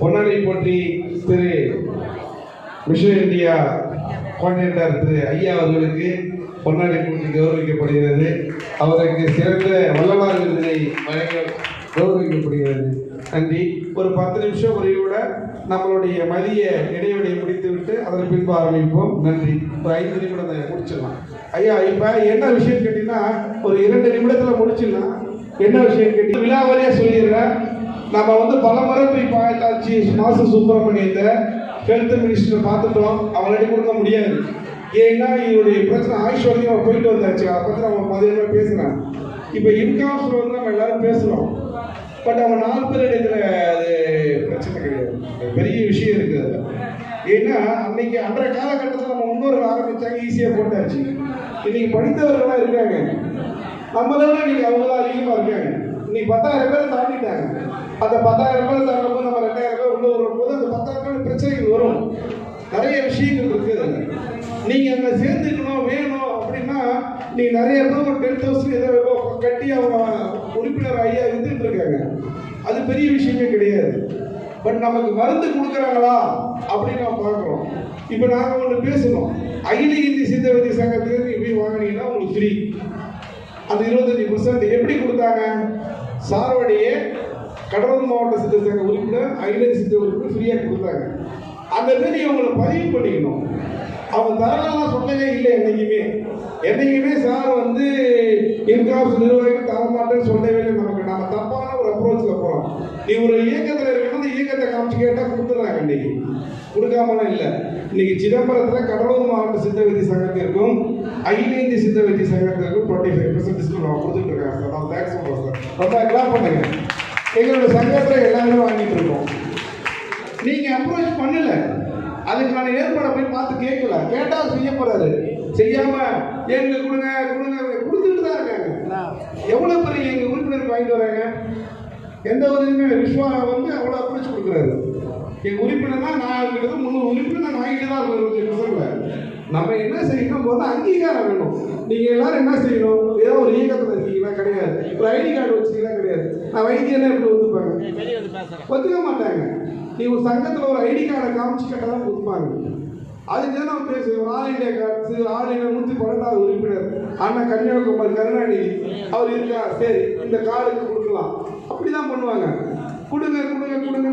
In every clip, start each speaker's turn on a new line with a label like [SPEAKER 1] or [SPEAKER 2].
[SPEAKER 1] பொன்னாடை போற்றி திரு விஷய இந்தியா கோஆர்டினேட்டர் திரு ஐயா அவர்களுக்கு பொன்னாடி போட்டி கௌரவிக்கப்படுகிறது. அவருக்கு சிறந்த வள்ளலார் விருதினை வழங்க கௌரவிக்கப்படுகிறது. நன்றி. ஒரு பத்து நிமிஷம் உரையோட நம்மளுடைய மதிய இடைவெளியை முடித்துவிட்டு அதன் பின்பு ஆரம்பிப்போம். நன்றி. ஒரு ஐந்து நிமிடம் முடிச்சிடலாம். ஐயா இப்போ என்ன விஷயம் கேட்டீங்கன்னா ஒரு இரண்டு நிமிடத்தில் முடிச்சிடலாம். என்ன விஷயம் கேட்டு விழாவறியா சொல்லிடுறேன். நம்ம வந்து பல முறை போய் பார்த்தாச்சு மாசு சுப்பிரமணியத்தை ஹெல்த் மினிஸ்டர் பார்த்துட்டோம். அவங்களாடி கொடுக்க முடியாது. ஏன்னா இவருடைய பிரச்சனை ஆயுஷ் வரைக்கும் அவர் போயிட்டு வந்தாச்சு. அதை பற்றி நம்ம மதியமாக பேசுகிறேன் இப்போ இன்காம்ஸ் வந்து நம்ம எல்லாரும் பேசுகிறோம் பட் அவங்க நாலு பேர் இடத்துல அது பிரச்சனை கிடையாது. பெரிய விஷயம் இருக்குது ஏன்னா அன்னைக்கு அன்றைய காலகட்டத்தில் நம்ம முன்னோர்கள் ஆரம்பித்தாங்க ஈஸியாக போட்டாச்சு. இன்னைக்கு படித்தவர்கள்லாம் இருக்காங்க. நம்மளை விட இன்னைக்கு அவங்க தான் அதிகமாக இருக்காங்க. இன்னைக்கு பத்தாயிரம் பேர் தாண்டிட்டாங்க. அந்த பத்தாயிரம் பேர் தாண்டும் போது நம்ம ரெண்டாயிரம் பேர் உள்ள வரும்போது அந்த பத்தாயிரம் பேர் பிரச்சனைகள் வரும். நிறைய விஷயங்கள் இருக்குது நீங்கள் அங்கே சேர்ந்துக்கணும் வேணும் அப்படின்னா நீ நிறைய பேர் ஒரு டென் தௌசண்ட் ஏதோ கட்டி அவங்க உறுப்பினர் ஐயா இருந்துட்டு இருக்காங்க. அது பெரிய விஷயமே கிடையாது. பட் நமக்கு மருந்து கொடுக்குறாங்களா அப்படின்னு நம்ம பார்க்குறோம். இப்போ நாங்கள் ஒன்று பேசணும். அகில இந்திய சித்தவதி சங்கத்திலேருந்து எப்படி வாங்கினீங்கன்னா உங்களுக்கு ஃப்ரீ அந்த இருபத்தஞ்சி பர்சன்ட் எப்படி கொடுத்தாங்க? சார்வடியே கடலூர் மாவட்ட சித்த சங்க உறுப்பினர் அகில சித்த உறுப்பினர் ஃப்ரீயாக கொடுத்தாங்க. அந்த மாரி அவங்களை பதிவு பண்ணிக்கணும். அவங்க தரலாம் சொல்லவே இல்லை என்னைக்குமே. என்னைக்குமே சார் வந்து இன்காப்ஸ் நிர்வாகிகள் தரமாட்டேன்னு சொல்லவே இல்லை. நமக்கு நம்ம தப்பான அப்ரோச்சில் போகிறோம் நீ ஒரு இயக்கத்தில் இருக்கணும் இயக்கத்தை காமிச்சு கேட்டால் கொடுத்துட்றாங்க இன்னைக்கு. கொடுக்காமலாம் இல்லை. இன்னைக்கு சிதம்பரத்தில் கடலூர் மாவட்ட சித்த வைத்திய சங்கத்திற்கும் அகில இந்திய சித்த வைத்திய சங்கத்திற்கும் டுவெண்ட்டி ஃபைவ் பர்சன்ட் டிஸ்கவுண்ட் கொடுத்துட்டு இருக்காங்க சார் நான் தேங்க்ஸ் சொல்கிறேன் சார் ரொம்ப கிளாப் பண்ணுங்க. எங்களோட சங்கத்தில் எல்லாமே வாங்கிட்டு இருக்கோம். நீங்க அப்ரோச் பண்ணல. அதுக்கான ஏற்பாடை போய் பார்த்து கேட்கல. கேட்டா செய்ய போறாரு. செய்யாம எங்களுக்கு கொடுங்க கொடுங்க கொடுத்துட்டு தான் இருக்காங்க எவ்வளவு பெரிய எங்க உறுப்பினர் வாங்கிட்டு வராங்க? எந்த ஒரு இதுவுமே விஸ்வா வந்து அவ்வளோ அப்ரோச் கொடுக்குறாரு. எங்க உறுப்பினர்னா நான் இருக்கிறது முந்நூறு உறுப்பினர் நான் வாங்கிட்டு தான் பர்சன்ட்ல நம்ம என்ன செய்யணும்? போது அங்கீகாரம் வேணும். நீங்க எல்லாரும் என்ன செய்யணும்? ஏதோ ஒரு இயக்கத்தில் இருக்கீங்களா? கிடையாது. ஒரு ஐடி கார்டு வச்சிருக்கீங்களா கிடையாது. நான் வைத்தியனே எப்படி ஒத்துப்பாங்க? ஒத்துக்க மாட்டாங்க. நீ ஒரு சங்கத்தில் ஒரு ஐடி கார்டை காமிச்சு கேட்டால் தான் ஒத்துப்பாங்க. அதுக்கு தான் நம்ம பேசுவோம் all India card all India நூற்றி பன்னெண்டாவது உறுப்பினர் அண்ணா கன்னியாகுமரி கருணாநிதி. அவர் இருக்கா சரி இந்த கார்டுக்கு கொடுக்கலாம். அப்படிதான் பண்ணுவாங்க. கொடுங்க கொடுங்க கொடுங்க.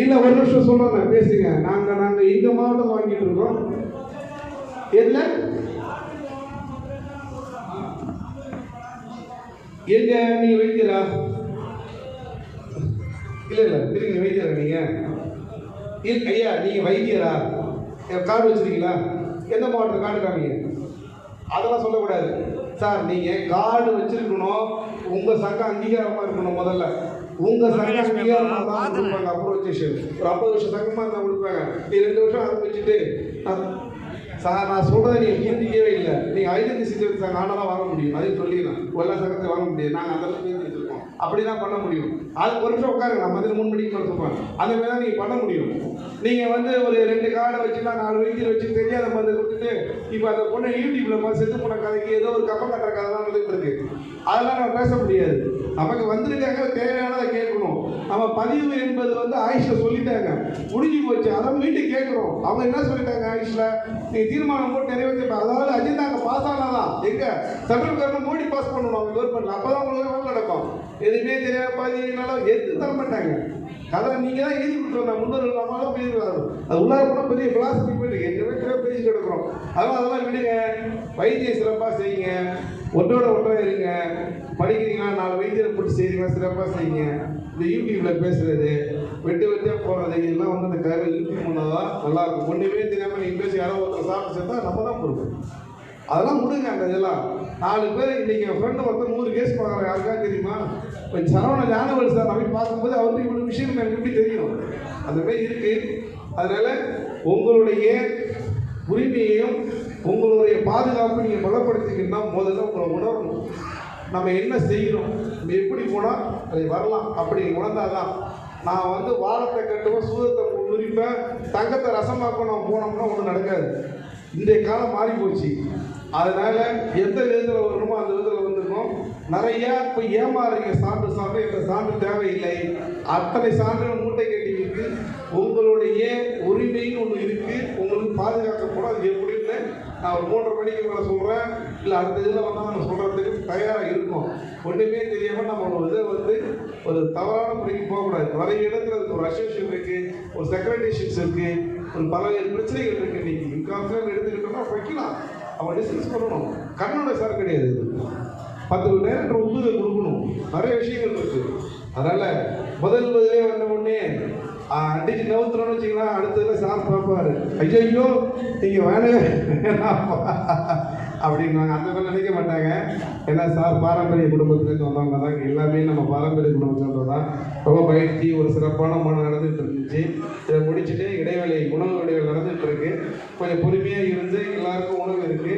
[SPEAKER 1] இல்லை ஒரு நிமிஷம் சொல்கிறேன் பேசுங்க. நாங்கள் நாங்கள் இந்த மாவட்டம் வாங்கிட்டு இருக்கோம்? எதில்? எங்க நீங்க வைத்தியரா? இல்ல இல்ல திரும்பி வைத்தியரா நீங்க? இல்ல ஐயா நீங்க வைத்தியரா? கார்டு வச்சிருக்கீங்களா? எந்த மாவட்டம் கார்டு காமிங்க? அதெல்லாம் சொல்லக்கூடாது. சார் நீங்க கார்டு வச்சிருக்கணும். உங்க சங்கம் அங்கீகாரமா இருக்கணும் முதல்ல. உங்க சங்கம் அங்கீகாரமா தான் கொடுப்பாங்க அப்ரோச்சேஷன் ஒரு ஐம்பது வருஷம் சங்கமா தான் கொடுப்பாங்க. நீ ரெண்டு வருஷம் நான் சார் நான் சொல்றதை நீங்க புரிஞ்சிக்கவே இல்லை. நீங்க ஐடென்டி சிஸ்டம் சங்கம் ஆனால் தான் வாங்க முடியும். அதையும் சொல்லிடலாம். எல்லா சங்கத்தையும் வாங்க முடியாது. நாங்கள் வச்சிருக்கோம் அப்படி தான் பண்ண முடியும். அது ஒரு நிமிஷம் உட்காருங்க நான் மதியம் மூணு மணிக்கு மேலே அந்த மாதிரி தான் நீங்கள் பண்ண முடியும். நீங்கள் வந்து ஒரு ரெண்டு கார்டை வச்சுலாம் நாலு வைத்தியர் வச்சு தெரியாத மருந்து கொடுத்துட்டு இப்போ அந்த பொண்ணு யூடியூப்பில் பார்த்து செத்து போன கதைக்கு ஏதோ ஒரு கப்பம் கட்டுற கதை தான் வந்துட்டு இருக்கு. அதெல்லாம் நம்ம பேச முடியாது. நமக்கு வந்திருக்காங்க தேவையானதை கேட்கணும். நம்ம பதிவு என்பது வந்து ஆயுஷை சொல்லிட்டாங்க. முடிஞ்சு போச்சு அதை மீண்டும் கேட்குறோம். அவங்க என்ன சொல்லிட்டாங்க ஆயுஷில்? நீங்கள் தீர்மானம் போட்டு நிறைவேற்றி அதாவது அஜெண்டா அங்கே பாஸ் ஆனாதான். எங்கே? சென்ட்ரல் கவர்மெண்ட் மோடி பாஸ் பண்ணணும் அவங்க கவர்மெண்ட் அப்போ தான் எதுவுமே தெரியாத பாதினால எடுத்து தர மாட்டாங்க. கதை நீங்கள் தான் எழுதி கொடுத்துருவோம் முன்னோர்கள் நம்மளால பேசுகிறாரு அது உள்ளார போனால் பெரிய பிலாசபி போயிட்டு எங்கே பெரிய கிடக்குறோம். அதெல்லாம் அதெல்லாம் விடுங்க. வைத்தியம் சிறப்பாக செய்யுங்க. ஒன்றோட ஒன்றா இருங்க. படிக்கிறீங்களா? நாலு வைத்தியரை போட்டு செய்றீங்களா? சிறப்பாக செய்யுங்க. இந்த யூடியூப்ல பேசுறது வெட்டு வெட்டியாக போகிறது இதெல்லாம் வந்து அந்த கதை இழுப்பி பண்ணாதான் நல்லா இருக்கும். ஒன்றுமே தெரியாமல் நீங்கள் பேசி யாரோ ஒருத்தர் சாப்பிட்டு சேர்த்தா நம்ம தான் பொறுப்பு. அதெல்லாம் முடிங்க அந்த இதெல்லாம். நாலு பேர் இன்னைக்கு என் ஃப்ரெண்டு ஒருத்தர் நூறு கேஸ் பார்க்குறாங்க யாருக்கா தெரியுமா? இப்போ சரவண ஞானவல் சார் நம்ம பார்க்கும்போது அவருக்கு இவ்வளோ விஷயம் எனக்கு எப்படி தெரியும்? அந்த மாதிரி இருக்கு. அதனால உங்களுடைய உரிமையையும் உங்களுடைய பாதுகாப்பை நீங்கள் பலப்படுத்திக்கணும்னா முதல்ல உங்களை உணரணும். நம்ம என்ன செய்யணும்? நம்ம எப்படி போனால் அது வரலாம். அப்படி உணர்ந்தாதான் நான் வந்து வாரத்தை கட்டுவேன் சூதத்தை உரிப்பேன் தங்கத்தை ரசமாக்க போனோம்னா ஒன்றும் நடக்காது. இன்றைய காலம் மாறி போச்சு அதனால எந்த விதத்தில் வரணுமோ அந்த விதத்தில் வந்துருக்கோம். நிறைய இப்போ ஏமாறுறீங்க சான்று சான்று. இந்த சான்று தேவையில்லை. அத்தனை சான்று மூட்டை கட்டி இருக்கு. உங்களுடைய உரிமைன்னு ஒன்று இருக்கு. உங்களுக்கு பாதுகாக்கப்படும் அது எப்படின்னு நான் ஒரு மூன்றரை மணிக்கு மேலே சொல்கிறேன் இல்லை அடுத்த இதில் வந்தால் நம்ம சொல்கிறதுக்கு தயாராக இருக்கும். ஒன்றுமே தெரியாமல் நம்ம ஒரு இதை வந்து ஒரு தவறான முறைக்கு போகக்கூடாது. நிறைய இடத்துல அதுக்கு ஒரு அசோசியேஷன் இருக்குது ஒரு செக்ரட்டரிஷிப்ஸ் இருக்குது ஒரு பல பிரச்சனைகள் இருக்குது நீங்கள் இன்கான்சன் எடுத்துக்கிட்டோம்னா வைக்கலாம். அவன் டிஸ்கஸ் பண்ணணும் கண்ணோட சார் கிடையாது இது. பத்து மணி நேரம் உந்துதல் கொடுக்கணும். நிறைய விஷயங்கள் இருக்கு. அதனால முதல் முதலே வந்த உடனே அடிச்சு நவுத்துறோம்னு வச்சுக்கலாம். அடுத்ததுல சார் பார்ப்பாரு. ஐயோ நீங்க வேணவே அப்படின்னாங்க அந்த மாதிரி நினைக்க மாட்டாங்க. ஏன்னா சார் பாரம்பரிய குடும்பத்துலேருந்து வந்தவங்க தான். எல்லாமே நம்ம பாரம்பரிய குடும்பத்தில் தான். ரொம்ப பயிற்சி ஒரு சிறப்பான மனம் நடந்துகிட்டு இருந்துச்சு. இதை முடிச்சுட்டு இடைவேளை உணவு இடைவேளை நடந்துகிட்டு இருக்கு. கொஞ்சம் பொறுமையாக இருந்து எல்லாருக்கும் உணவு இருக்கு.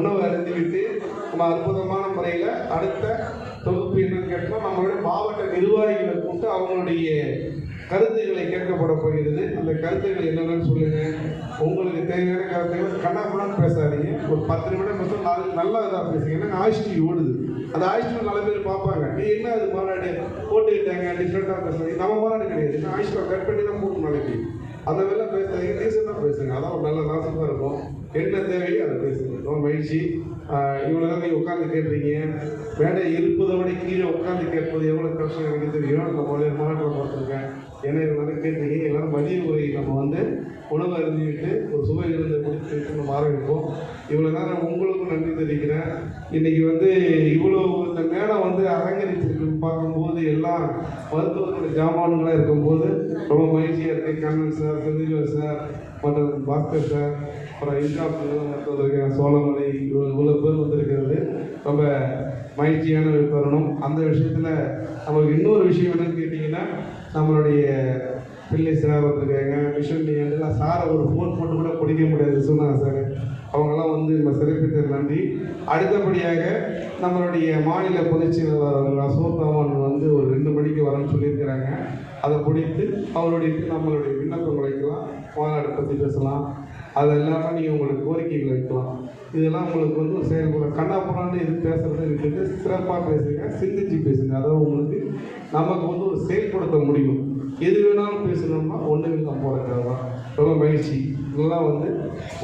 [SPEAKER 1] உணவு அருந்திவிட்டு நம்ம அற்புதமான முறையில் அடுத்த தொகுப்பு என்னன்னு கேட்டோம்னா நம்மளுடைய மாவட்ட நிர்வாகிகளை கூப்பிட்டு அவங்களுடைய கருத்துக்களை கேட்கப்பட போகிறது. அந்த கருத்துக்கள் என்னென்னு சொல்லுங்க. உங்களுக்கு தேவையான கருத்துக்களை கண்ணாபுரம் பேசாதீங்க. ஒரு பத்து நிமிடம் மட்டும் நாலு நல்லா இதாக பேசுங்க. ஏன்னா ஆயிஷ்டி ஓடுது. அந்த ஆயிஷ்டி நல்ல பேர் பார்ப்பாங்க. நீ என்ன அது மாநாடு? போட்டுக்கிட்டாங்க டிஃப்ரெண்ட்டாக பேசுறீங்க நம்ம மாநாடு கிடையாது. நான் ஆயிஷ்டா கட் பண்ணி தான் போட்டு நாளைக்கு. அந்த மாதிரிலாம் பேசாதீங்க. டீசெண்டாக பேசுங்க. அதான் ஒரு நல்ல நாசமாக இருக்கும். என்ன தேவையோ அதை பேசுங்க. ரொம்ப மகிழ்ச்சி. இவ்வளோ நேரம் நீங்கள் உட்காந்து கேட்டுறீங்க மேடை இருப்பதை விட கீழே உட்காந்து கேட்பது எவ்வளோ கஷ்டம் எனக்கு தெரியும். நம்ம முதல்ல மாநாட்டில் பார்த்துருக்கேன். ஏன்னா எல்லாரும் கேட்டீங்க எல்லாரும் மதிய உரை. நம்ம வந்து உணவு அறிஞ்சிக்கிட்டு ஒரு சுவை விருந்தை கொடுத்து நம்ம ஆரம்பிப்போம். இவ்வளோ நேரம் உங்களுக்கும் நன்றி தெரிவிக்கிறேன். இன்னைக்கு வந்து இவ்வளோ இந்த மேடம் வந்து அலங்கரிச்சிருக்கு பார்க்கும்போது எல்லாம் மருத்துவத்துடைய ஜாமான்களாக இருக்கும்போது ரொம்ப மகிழ்ச்சியாக இருக்குது கண்ணன் சார் செந்தில்வர் சார் மற்ற பாஸ்கர் சார் அப்புறம் இன்காப் மருத்துவ சோழமலை இவ்வளோ இவ்வளோ பேர் வந்திருக்கிறது. ரொம்ப மகிழ்ச்சியான ஒரு தருணம். அந்த விஷயத்தில் நமக்கு இன்னொரு விஷயம் எனக்கு நம்மளுடைய பிள்ளை சார் வந்திருக்காங்க. மிஷன் எல்லாம் சாரை ஒரு ஃபோன் போட்டு கூட பிடிக்க முடியாது சொன்னாங்க சார். அவங்கெல்லாம் வந்து நம்ம சிறப்பித்த நன்றி. அடுத்தபடியாக நம்மளுடைய மாநில பொதுச் செயலாளர் அவர்கள் அசோத்தாமன் வந்து ஒரு ரெண்டு மணிக்கு வரேன்னு சொல்லியிருக்கிறாங்க. அதை பிடித்து அவருடைய நம்மளுடைய விண்ணப்பங்களை வைக்கலாம். மாநாடு பற்றி பேசலாம். அது இல்லாமல் நீங்கள் உங்களுக்கு கோரிக்கைகள் வைக்கலாம். இதெல்லாம் உங்களுக்கு வந்து ஒரு செயல்பட கண்ணாப்புறான்னு இது பேசுகிறது இருக்குது சிறப்பாக பேசுங்க. சிந்திச்சு பேசுங்க. அதாவது உங்களுக்கு நமக்கு வந்து ஒரு செயல்படுத்த முடியும். எது வேணாலும் பேசணும்னா ஒன்று தான் போகிறதுக்காக தான் ரொம்ப மகிழ்ச்சி. இதெல்லாம் வந்து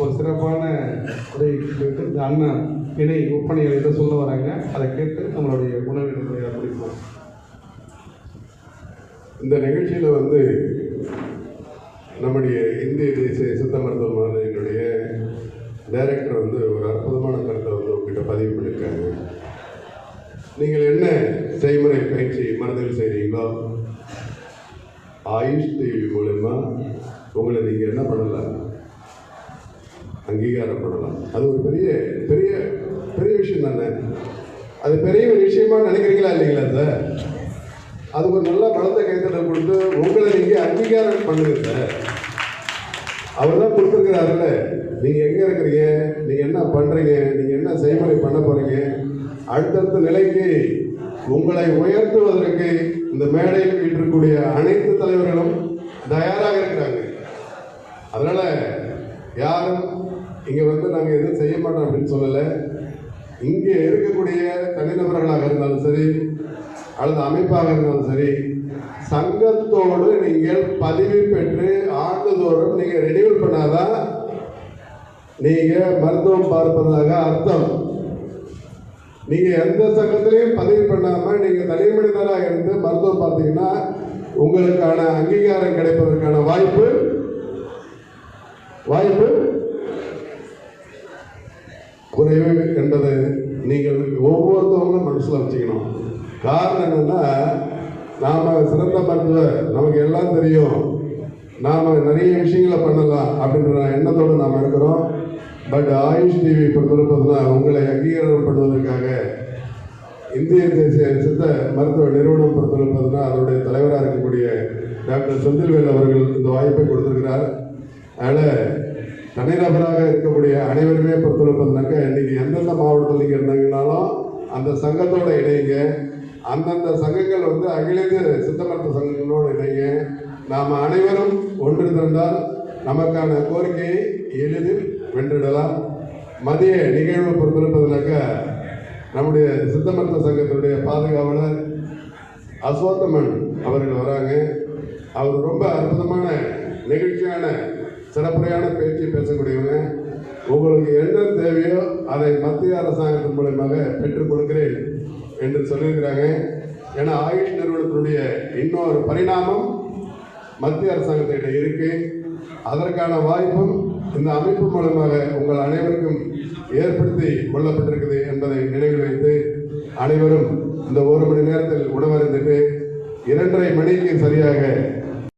[SPEAKER 1] ஒரு சிறப்பான உரை கேட்டு இந்த அண்ணன் இணை ஒப்பனைகளை இதை சொல்ல வராங்க. அதை கேட்டு நம்மளுடைய உணவினுடைய முடிப்போம்.
[SPEAKER 2] இந்த நிகழ்ச்சியில் வந்து நம்முடைய இந்திய தேசிய சித்த மருத்துவ டைரக்டர் வந்து ஒரு அற்புதமான கருத்தை வந்து உங்ககிட்ட பதிவு பண்ணியிருக்காங்க நீங்கள் என்ன செய்முறை பயிற்சி மனதில் செய்கிறீங்களோ ஆயுஷ் டிவி மூலயமா உங்களை நீங்கள் என்ன பண்ணலாம்? அங்கீகாரம் பண்ணலாம் அது ஒரு பெரிய பெரிய பெரிய விஷயம் தானே? அது பெரிய ஒரு விஷயமா நினைக்கிறீங்களா இல்லைங்களா சார் அதுக்கு ஒரு நல்ல பலத்தை கைத்தட்டல் கொடுத்து உங்களை நீங்கள் அங்கீகாரம் பண்ணுங்க. சார் அவர் தான் கொடுத்துருக்கிறாருல்ல நீங்கள் எங்கே இருக்கிறீங்க? நீங்கள் என்ன பண்ணுறீங்க நீங்கள் என்ன செய்முறை பண்ண போகிறீங்க அடுத்தடுத்த நிலைக்கு உங்களை உயர்த்துவதற்கு இந்த மேடையில் வீட்டிருக்கக்கூடிய அனைத்து தலைவர்களும் தயாராக இருக்கிறாங்க. அதனால் யாரும் இங்கே வந்து நாங்கள் எதுவும் செய்ய மாட்டோம் அப்படின்னு சொல்லலை. இங்கே இருக்கக்கூடிய தனிநபர்களாக இருந்தாலும் சரி அல்லது அமைப்பாக இருந்தாலும் சரி சங்கத்தோடு நீங்கள் பதிவு பெற்று ஆண்டுதோறும் நீங்கள் ரெனியூல் பண்ணாதான் நீங்கள் மருத்துவம் பார்ப்பதாக அர்த்தம். நீங்க எந்த சங்கத்திலையும் பதிவு பண்ணாம நீங்க தனி மனிதராக இருந்து மருத்துவம் பார்த்தீங்கன்னா உங்களுக்கான அங்கீகாரம் கிடைப்பதற்கான வாய்ப்பு வாய்ப்பு குறைவு என்பது நீங்கள் ஒவ்வொருத்தவங்களும் மனசில் வச்சுக்கணும். காரணம் என்னன்னா நாம சிறந்த மருத்துவர் நமக்கு எல்லாம் தெரியும். நாம நிறைய விஷயங்களை பண்ணலாம் அப்படின்ற எண்ணத்தோடு நாம் இருக்கிறோம். பட் ஆயுஷ் டிவி பொறுத்திருப்பதுனா உங்களை அங்கீகாரம் பண்ணுவதற்காக இந்திய தேசிய சித்த மருத்துவ நிறுவனம் பொறுத்திருப்பதுனா அதனுடைய தலைவராக இருக்கக்கூடிய டாக்டர் செந்தில்வேல் அவர்கள் இந்த வாய்ப்பை கொடுத்திருக்கிறார். அதனால் தனிநபராக இருக்கக்கூடிய அனைவருமே பொறுத்திருப்பதுனாக்க இன்றைக்கி எந்தெந்த மாவட்டத்தில் நீங்கள் இருந்தீங்கனாலும் அந்த சங்கத்தோட இணைங்க. அந்தந்த சங்கங்கள் வந்து அகில இந்திய சித்த மருத்துவ சங்கங்களோடு இணைங்க. நாம் அனைவரும் ஒன்று திரண்டால் நமக்கான கோரிக்கையை எளிதில் வென்றிடலாம். மதிய நிகழ்வு பொறுத்திருப்பதுனாக்க நம்முடைய சித்த மருத்துவ சங்கத்தினுடைய பாதுகாவலர் அசோத்தமன் அவர்கள் வராங்க. அவர் ரொம்ப அற்புதமான நெகிழ்ச்சியான சிறப்புரையான பேச்சு பேசக்கூடியவங்க. உங்களுக்கு என்ன தேவையோ அதை மத்திய அரசாங்கத்தின் மூலயமாக பெற்றுக் கொடுக்கிறேன் என்று சொல்லியிருக்கிறாங்க. ஏன்னா ஆயுஷ் நிறுவனத்தினுடைய இன்னொரு பரிணாமம் மத்திய அரசாங்கத்திட்ட இருக்கு. அதற்கான வாய்ப்பும் இந்த அமைப்பு மூலமாக உங்கள் அனைவருக்கும் ஏற்படுத்தி கொள்ளப்பட்டிருக்குது என்பதை நினைவில் வைத்து அனைவரும் இந்த ஒரு மணி நேரத்தில் உணவருந்துட்டு இரண்டரை மணிக்கு சரியாக